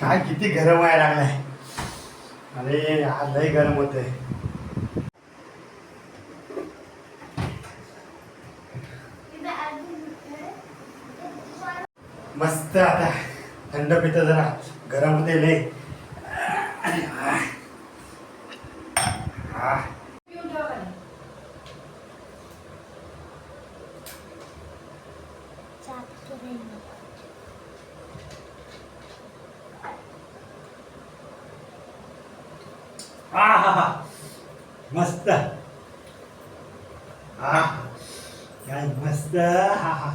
काय किती गरम व्हायला लागलाय. अरे आज लय गरम होत आहे मस्त आता थंड पितं जरा. गरम होते लय. हा. हा हा हा. मस्त. हा काय मस्त? हा हा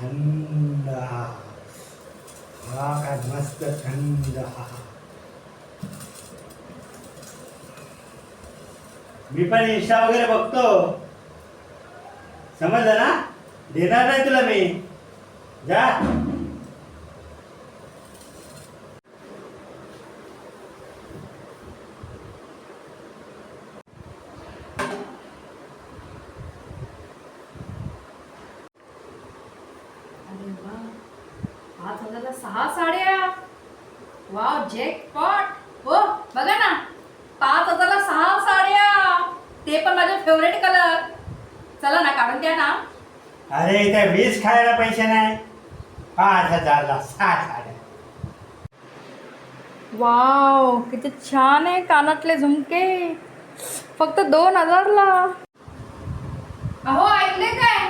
थंड. हा हा. काय मस्त थंड. हा मी पण इंस्टा वगैरे बघतो. समजलं ना? देणार नाही तुला मी. जा. अरे वा. पाच हजारला सहा साड्या वाव जॅकपॉट हो बघा ना. पाच हजारला सहा साड्या ते पण माझे फेवरेट कलर चला ना काढून द्या ना. अरे त्या वीस खायला पैसे नाही. पाच हजारला सहा साड्या वाव किती छान आहे कानातले झुमके. फक्त दोन हजारला. अहो ऐकले काय?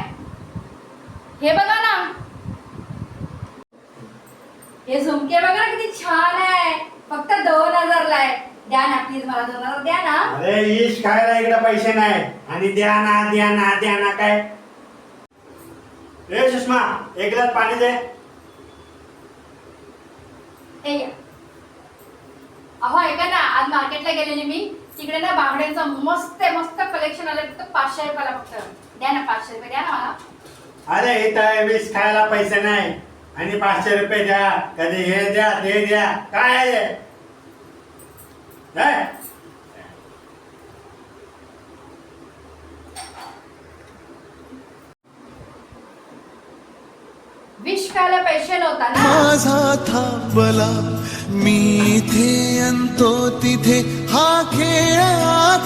हे बघा ना हे झुमके बघा ना किती छान आहे. फक्त दोन हजारला आहे द्या ना प्लीज मला दोन हजार द्या ना. अरे वीस खायला इकडे पैसे नाही. आणि द्या ना द्या ना द्या ना काय? ए सुषमा एक ग्लास पाणी दे. हे घ्या. अहो ऐका ना आज मार्केटला गेलेली मी. तिकडे ना बांगड्यांचं मस्त मस्त कलेक्शन आलं फक्त पाचशे रुपयाला फक्त. द्या ना पाचशे रुपये द्या ना मला. अरे इथं वीस खायला पैसे नाही. आणि पाचशे रुपये द्या कधी हे द्या ते द्या काय आहे हे? काय? विश खायला पैसे नव्हता ना माझा थांबला मी इथे अंतो तिथे हा खेळ आता